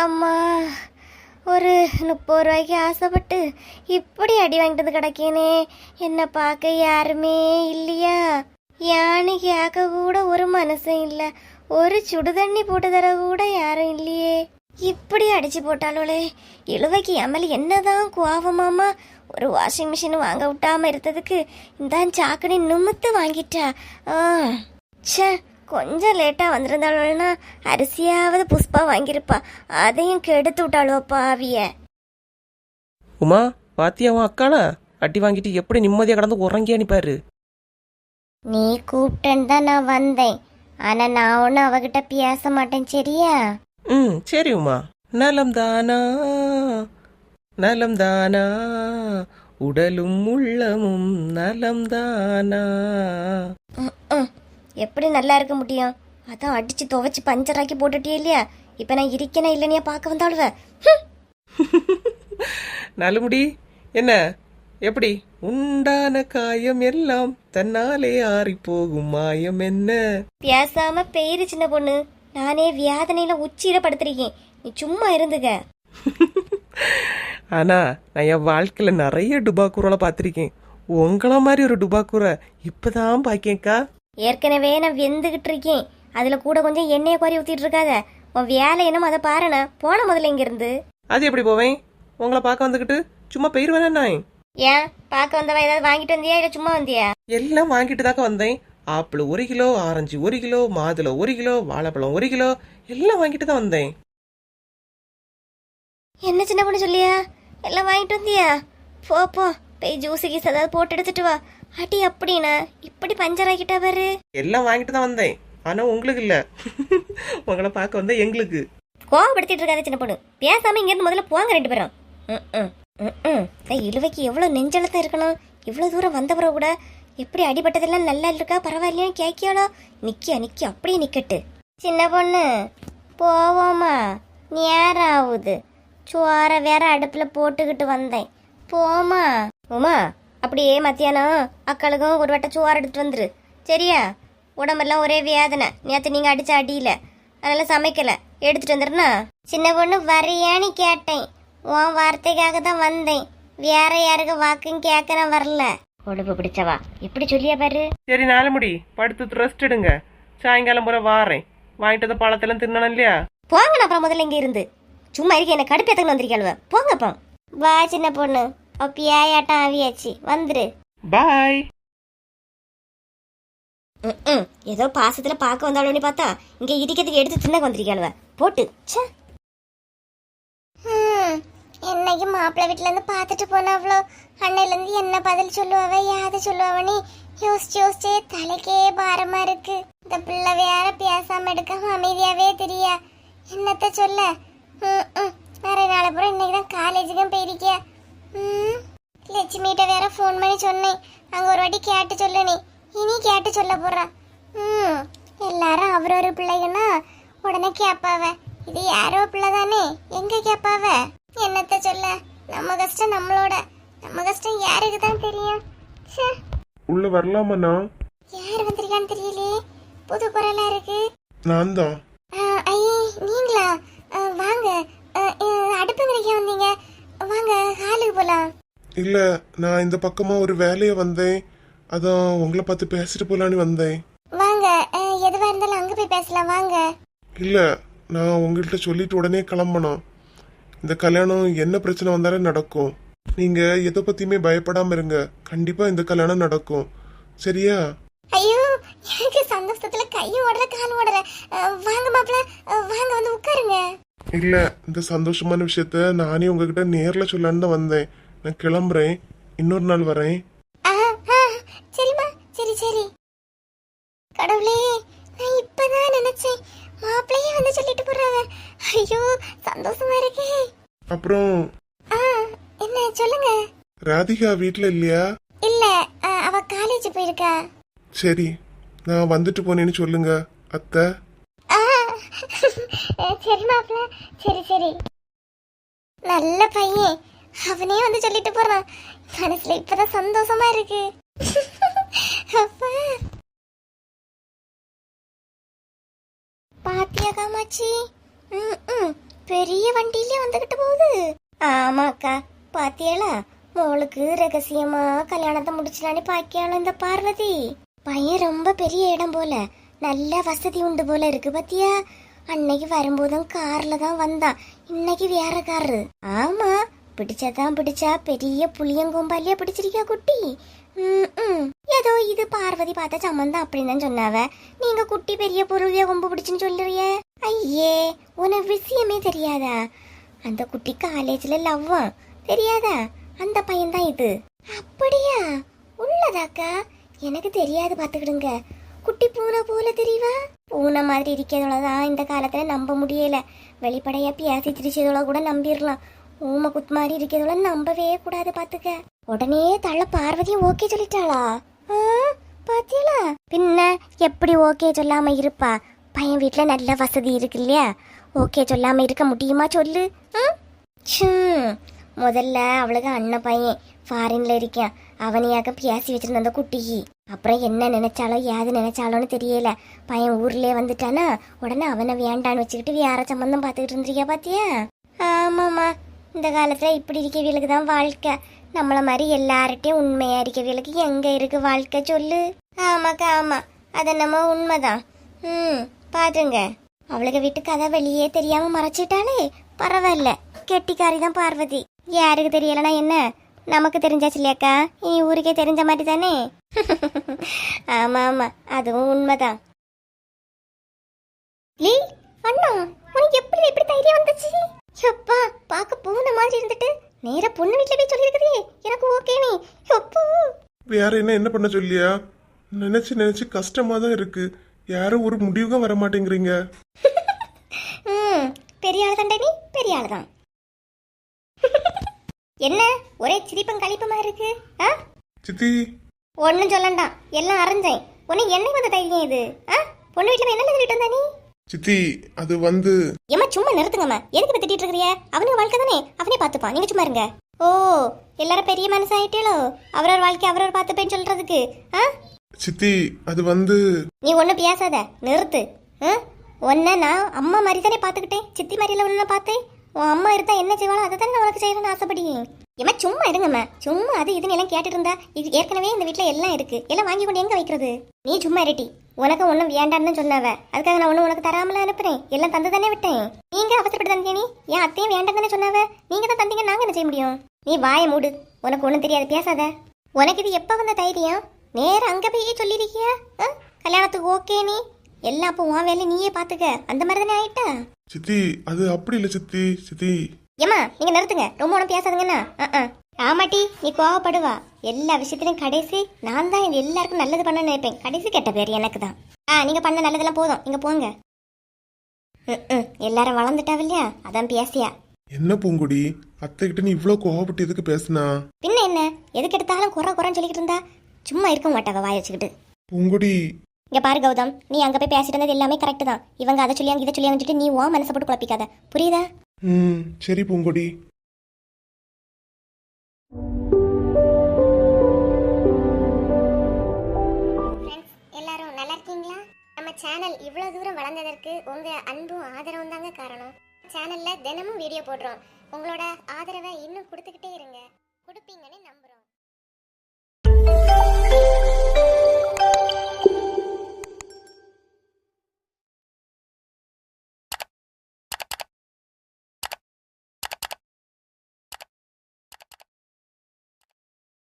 அம்மா ஒரு முப்பது ரூபாய்க்கு ஆசைப்பட்டு இப்படி அடி வாங்கிட்டு வந்து கிடக்கேனே பார்க்க யாருமே இல்லையா? யானை கேட்க கூட ஒரு மனசும் இல்லை. ஒரு சுடு தண்ணி போட்டு தர கூட யாரும் இல்லையே. இப்படி அடிச்சு போட்டாலோளே இழுவைக்கு அமல் என்னதான் கோவமாமா ஒரு வாஷிங் மிஷின் வாங்க விட்டாம இருந்ததுக்கு இந்த சாக்கடி நிமித்து வாங்கிட்டா. ஆ ச்சே கொஞ்சம் லேட்டாக வந்திருந்தாளுன்னா அரிசியாவது புஷ்பா வாங்கியிருப்பா. அதையும் கெடுத்து விட்டாளுவப்பா அவிய உமா பாத்தியா உன் அக்கால? அடி வாங்கிட்டு எப்படி நிம்மதியாக கடந்து உறங்கியா நிப்பாரு நீ கூப்பிட்டேன்னு தான் நான் வந்தேன். ஆனால் நான் ஒன்றும் அவகிட்ட பேச மாட்டேன் சரியா? ம் சரி உமா. நலம் தானா? நலம் தானா? உடலும் உள்ளமும் நலம் தானா? ம், எப்படி நல்லா இருக்க முடியும்? அதான் அடிச்சு துவைச்சு பஞ்சராக்கி போட்டுட்டே இல்லையா? இப்போ நான் இருக்கேனா இல்லைனியா பார்க்க வந்தாளுவ. நலுமுடி என்ன? எப்படி? உண்டான காயம் எல்லாம் தன்னாலே ஆறி போகும் மாயம் என்ன? பேசாம பெயிரு சின்ன பொண்ணு. நானே வியாதனையில உச்சியில படுத்திருக்கேன் நீ சும்மா இருந்துக்க. ஆனா நான் என் வாழ்க்கையில நிறைய டுபாக்கூரை பார்த்திருக்கேன். உங்கள மாதிரி ஒரு டுபாக்கூரை இப்பதான் பாக்கேக்கா ஏற்கனவே நான் வெந்துகிட்டு இருக்கேன். அதுல கூட கொஞ்சம் எண்ணெயை குறை ஊத்திட்டு இருக்காத. உன் வேலை என்னமோ அதை பாருண்ணா. போன முதல்ல இங்க இருந்து அது எப்படி போவேன்? உங்களை பார்க்க வந்துக்கிட்டு சும்மா பெயர் வேணா நாய் ஏன்? பார்க்க வந்தவன் ஏதாவது வாங்கிட்டு வந்தியா இல்ல சும்மா வந்தியா? எல்லாம் வாங்கிட்டு தாக்க வந்தேன். ஆப்பிள் ஒரு கிலோ ஆரஞ்சு ஒரு கிலோ மாதுளை ஒரு கிலோ வாழைப்பழம் ஒரு கிலோ எல்லாம் வாங்கிட்டு தான் வந்தேன். என்ன சின்ன பொண்ணு சொல்லியா? எல்லாம் வாங்கிட்டு வந்தியா? போ போ. போய் ஜூஸு கீஸ் ஏதாவது போட்டு எடுத்துட்டு வா. அடி அப்படின்னா? இப்படி பஞ்சர் ஆக்கிட்டா பாரு. எல்லாம் வாங்கிட்டு தான் வந்தேன். ஆனா உங்களுக்கு இல்ல. உங்களை பார்க்க வந்தேன் எங்களுக்கு. கோவப்படுத்திட்டு இருக்காத சின்ன பொண்ணு. பேசாம இங்க இருந்து முதல்ல போங்க ரெண்டு பேரும். ம், ம், இழுவைக்கு எவ்வளவு நெஞ்செழுத்தம் இருக்கணும்? இவ்வளவு தூரம் வந்த பிறகு கூட. எப்படி அடிபட்டதெல்லாம் நல்லா இருக்கா பரவாயில்லையான்னு கேட்கியாளோ? நிக்க நிக்க அப்படியே நிக்கட்டு. சின்ன பொண்ணு போவோமா? நேரம் ஆகுது சோற வேற அடுப்புல போட்டுக்கிட்டு வந்தேன். போமா? உமா? அப்படியே மத்தியானம் அக்களுக்கும் ஒரு வட்ட சோறு எடுத்துட்டு வந்துரு. சரியா? உடம்பெல்லாம் ஒரே வேதனை. நேற்று நீங்க அடிச்ச அடியில. அதனால சமைக்கல. எடுத்துட்டு வந்துருனா சின்ன பொண்ணு வரியான்னு கேட்டேன். உன் வார்த்தைக்காக தான் வந்தேன். வேற யாருக்கு வாக்கும் கேட்க நான் வரல. கொழுப்பு பிடிச்சவா? எப்படி சொல்லியா பாரு. சரி நாலு முடி. படுத்து ரெஸ்ட் எடுங்க. சாயங்காலம் பூரா வாரேன். வாங்கிட்டு வந்த பழத்தெல்லாம் தின்னணும் இல்லையா? போங்க நான் அப்புறம் முதல்ல இங்க இருந்து. சும்மா இருக்க என்ன கடுப்பேத்தங்க வந்திருக்கேன் போங்க அப்போ வா சின்ன பொண்ணு. பியாயாட்டம் ஆவியாச்சு? வந்துரு. பாய். ஏதோ பாசத்துல பார்க்க வந்தாலும் பார்த்தா இங்க இடிக்கிறதுக்கு எடுத்து தின்ன வந்திருக்காளுவ. போட்டு. ச்சே. என்னைக்கு மாப்பிள்ளை வீட்டுல இருந்து பார்த்துட்டு போனாவளோ அன்னையில இருந்து என்ன பதில் சொல்லுவாவ யாது சொல்லுவாவனி யோசிச்சு யோசிச்சு தலைக்கே பாரமா இருக்கு. இந்த பிள்ளை வேற பேசாம எடுக்காம அமைதியாவே தெரியா. என்னத்த சொல்ல. வேற நாளை பூரா இன்னைக்கு தான் காலேஜுக்கும் போயிருக்கியா? லட்சுமிகிட்ட வேற ஃபோன் பண்ணி சொன்னேன். அங்க ஒரு வாட்டி கேட்டு சொல்லு நீ இனி கேட்டு சொல்ல போறா. ம். எல்லாரும் அவரொரு பிள்ளைகன்னா உடனே கேட்பாவ இது யாரோ பிள்ளை தானே எங்க கேட்பாவ என்னத்த சொல்ல? நம்ம கஷ்டம் நம்மளோட. நம்ம கஷ்டம் யாருக்கு தான் தெரியும்? உள்ள வரலாமாண்ணா யார் வந்திருக்கான்னு தெரியலையே. புது குரலா இருக்கு. நான் தான் ஆ, ஐயே நீங்களா ஆ, வாங்க ஆ, ஆ, அடுப்பு வரைக்கும் வந்தீங்க வாங்க ஹாலுக்கு போலாம் இல்ல நான் இந்த பக்கமா ஒரு வேலைய வந்தேன். அதான் உங்களை பார்த்து பேசிட்டு போலான்னு வந்தேன். வாங்க எதுவா இருந்தாலும் அங்க போய் பேசலாம் வாங்க. இல்ல நான் உங்கள்கிட்ட சொல்லிட்டு உடனே கிளம்பணும். இந்த கல்யாணம் என்ன பிரச்சனை வந்தாலும் நடக்கும். நீங்க எதை பத்தியுமே பயப்படாம இருங்க. கண்டிப்பா இந்த கல்யாணம் நடக்கும். சரியா? ஐயோ எனக்கு சந்தோஷத்துல கையும் ஓடல காலும் ஓடல. வாங்க மாப்பிள்ள வாங்க வந்து உட்காருங்க. இல்ல இந்த சந்தோஷமான விஷயத்த நானே உங்ககிட்ட நேர்ல சொல்லலான்னு தான் வந்தேன். நான் கிளம்புறேன். இன்னொரு நாள் வரேன். ஆ, ஆ, சரிம்மா சரி சரி. கடவுளே நான் இப்பதான் நினைச்சேன். மாப்பிள்ளையே வந்து சொல்லிட்டு போறாவ. ஐயோ சந்தோஷமா இருக்கே. அப்புறம்? ஆ என்ன சொல்லுங்க. ராதிகா வீட்ல இல்லையா? இல்ல அஹ், அவ காலேஜ் போயிருக்கா. சரி நான் வந்துட்டு போனேன்னு சொல்லுங்க அத்தை. ஆ, சரி மாப்பிள்ள சரி சரி. நல்ல பையன். அவனே வந்து சொல்லிட்டு போறான். மனசுல இப்பதான் சந்தோஷமா இருக்கு. பாத்தியா காமாச்சி ம், பெரிய வண்டியிலே வந்துகிட்டு போகுது. ஆமாக்கா. பாத்தியாளா? மோளுக்கு ரகசியமா கல்யாணத்தை முடிச்சலான்னு பாக்கியாளோ இந்த பார்வதி? பையன் ரொம்ப பெரிய இடம் போல. நல்ல வசதி உண்டு போல இருக்கு பாத்தியா? அன்னைக்கு வரும்போதும் கார்ல தான் வந்தான். இன்னைக்கு வேற காரு. ஆமா பிடிச்சதான் பிடிச்சா பெரிய புளியங்கொம்பாலியா பிடிச்சிருக்கா குட்டி? ஏதோ இது பார்வதி பார்த்த சம்மந்தம் அப்படின்னு தான் சொன்னாவ. நீங்க குட்டி பெரிய பொருளிய கொம்பு பிடிச்சுன்னு சொல்லுறிய? ஐயே உனக்கு விஷயமே தெரியாதா? அந்த குட்டி காலேஜ்ல லவ் தெரியாதா? அந்த பையன்தான் இது. அப்படியா? உள்ளதாக்கா? எனக்கு தெரியாது பாத்துக்கிடுங்க குட்டி பூனை போல தெரியவா பூனை மாதிரி இருக்கிறதோதான் இந்த காலத்துல நம்ப முடியல. வெளிப்படையா பேசி திரிச்சதோட கூட நம்பிடலாம். ஊமை குத்து மாதிரி இருக்கிறதோட நம்பவே கூடாது பாத்துக்க. உடனே தள்ள பார்வதியும் ஓகே சொல்லிட்டாளா? பாத்தீங்களா பின்ன எப்படி ஓகே சொல்லாம இருப்பா? பையன் வீட்டுல நல்ல வசதி இருக்கு இல்லையா? ஓகே சொல்லாம இருக்க முடியுமா சொல்லு? ஆ? முதல்ல அவளுக்கு அண்ணன் பையன் ஃபாரின்ல இருக்கான். அவனையாக பேசி வச்சிருந்த அந்த குட்டிக்கு. அப்புறம் என்ன நினைச்சாலோ ஏது நினைச்சாலோன்னு தெரியல. பையன் ஊர்லயே வந்துட்டானா உடனே அவனை வேண்டான்னு வச்சுக்கிட்டு வேற சம்பந்தம் பார்த்துக்கிட்டு இருந்திருக்கியா பாத்தியா? ஆமாம்மா. இந்த காலத்துல இப்படி இருக்கவியலுக்கு தான் வாழ்க்கை. நம்மள மாதிரி எல்லார்ட்டையும் உண்மையா இருக்கவியலுக்கு எங்க இருக்கு வாழ்க்கை சொல்லு? ஆமாக்கா ஆமா. அது நம்ம உண்மைதான். ம் பாத்துங்க. அவளுக்கு வீட்டு கதை வெளியே தெரியாம மறைச்சிட்டாலே பரவாயில்ல. கெட்டிக்காரி தான் பார்வதி. யாருக்கு தெரியலனா என்ன? நமக்கு தெரிஞ்சாச்சு இல்லையாக்கா இனி ஊருக்கே தெரிஞ்ச மாதிரி தானே? ஆமா ஆமா. அதுவும் உண்மைதான். லீ அண்ணா உனக்கு எப்படி எப்படி தைரியம் வந்துச்சு? எப்பா பார்க்க போன மாதிரி இருந்துட்டு நேரா பொண்ணு வீட்டுல போய் சொல்லியிருக்கதே எனக்கு ஓகே நீ எப்போ. வேற என்ன என்ன பண்ண சொல்லியா? நினைச்சு நினைச்சு கஷ்டமா தான் இருக்கு. யாரும் ஒரு முடிவுக்கும் வர மாட்டேங்கிறீங்க ம் பெரிய ஆள் தாண்டா நீ? பெரிய ஆள் தான் என்ன? ஒரே சிரிப்பம் கழிப்பமா இருக்கு? ஆ? சித்தி. ஒன்றும் சொல்லண்டாம் எல்லாம் அரைஞ்சேன் உனக்கு என்னைக்கு வந்த தைரியம் இது? ஆ? பொண்ணு வீட்டில் என்ன சொல்லிட்டு வந்தா நீ? சித்தி அது வந்து ஏம்மா சும்மா நிறுத்துங்கம்மா. எதுக்கு இப்ப திட்டிட்டு இருக்கிறிய? அவனுக்கு வாழ்க்கை தானே? அவனே பார்த்துப்பான். நீங்க சும்மா இருங்க. ஓ எல்லாரும் பெரிய மனசாயிட்டேளோ அவரவர் வாழ்க்கை அவரவர் பார்த்துப்பேன்னு சொல்றதுக்கு ஆ? சித்தி அது வந்து நீ ஒன்றும் பேசாத. நிறுத்து. ஆ? உன்னை நான் அம்மா மாதிரி தானே பார்த்துக்கிட்டேன். சித்தி மாதிரில ஒன்று பார்த்தேன். உன் அம்மா இருந்தா என்ன செய்வாளோ அதை தானே உனக்கு செய்யணும்னு ஆசைப்படுங்க ஏமா சும்மா இருங்கம்மா. சும்மா அது இதுன்னு எல்லாம் கேட்டுட்டு இருந்தா இது ஏற்கனவே இந்த வீட்டில் எல்லாம் இருக்கு. எல்லாம் வாங்கி கொண்டு எங்க வைக்கிறது? நீ சும்மா இருட்டி உனக்கு ஒன்றும் வேண்டான்னு சொன்னவ. அதுக்காக நான் ஒன்றும் உனக்கு தராமல அனுப்புறேன். எல்லாம் தந்து தானே விட்டேன். நீங்க அவசரப்பட்டு தந்தீங்க நீ. என் அத்தையும் வேண்டாம் தானே சொன்னவ. நீங்க தான் தந்தீங்க நாங்க என்ன செய்ய முடியும்? நீ வாயை மூடு. உனக்கு ஒன்றும் தெரியாது பேசாத. உனக்கு இது எப்போ வந்த தைரியம்? நேரம் அங்கே போய் சொல்லியிருக்கியா ஆ? கல்யாணத்துக்கு ஓகே நீ. எல்லாம் அப்போ உன் வேலையை நீயே பார்த்துக்க அந்த மாதிரி தானே ஆயிட்டா? சித்தி அது அப்படி இல்லை சித்தி சித்தி. ஏம்மா நீங்க நிறுத்துங்க. ரொம்ப ஒன்றும் பேசாதுங்கண்ணா. ஆமாட்டி நீ கோவப்படுவா. எல்லா விஷயத்திலையும் கடைசி நான் தான் எல்லாருக்கும் நல்லது பண்ண நினைப்பேன். கடைசி கெட்ட பேர் எனக்கு தான் ஆ நீங்க பண்ண நல்லதெல்லாம் போதும். நீங்க போங்க. எல்லாரும் வளர்ந்துட்டாவ இல்லையா? அதான் பேசியா. என்ன பூங்குடி? அத்தைகிட்ட நீ இவ்வளோ கோவப்பட்டு எதுக்கு பேசுனா? பின்ன என்ன? எதுக்கு எடுத்தாலும் குறை குறைன்னு சொல்லிக்கிட்டு இருந்தா? சும்மா இருக்க மாட்டாவ வாய வச்சுக்கிட்டு. பூங்குடி இங்க பாரு கௌதம் நீ அங்க போய் பேசிட்டு இருந்தது எல்லாமே கரெக்ட் தான். இவங்க அதை சொல்லியாங்க இதை சொல்லியாங்கன்னு சொல்லிட்டு நீ உன் மனசை போட்டு குழப்பிக்காத. புரியுதா? ம் சரி பூங்குடி. எல்லாரும் நல்லா இருக்கீங்களா? நம்ம சேனல் இவ்வளோ தூரம் வளர்ந்ததற்கு உங்கள் அன்பும் ஆதரவும் தாங்க காரணம். சேனலில் தினமும் வீடியோ போடுறோம். உங்களோட ஆதரவை இன்னும் கொடுத்துக்கிட்டே இருங்க. கொடுப்பீங்கன்னு நம்புகிறோம்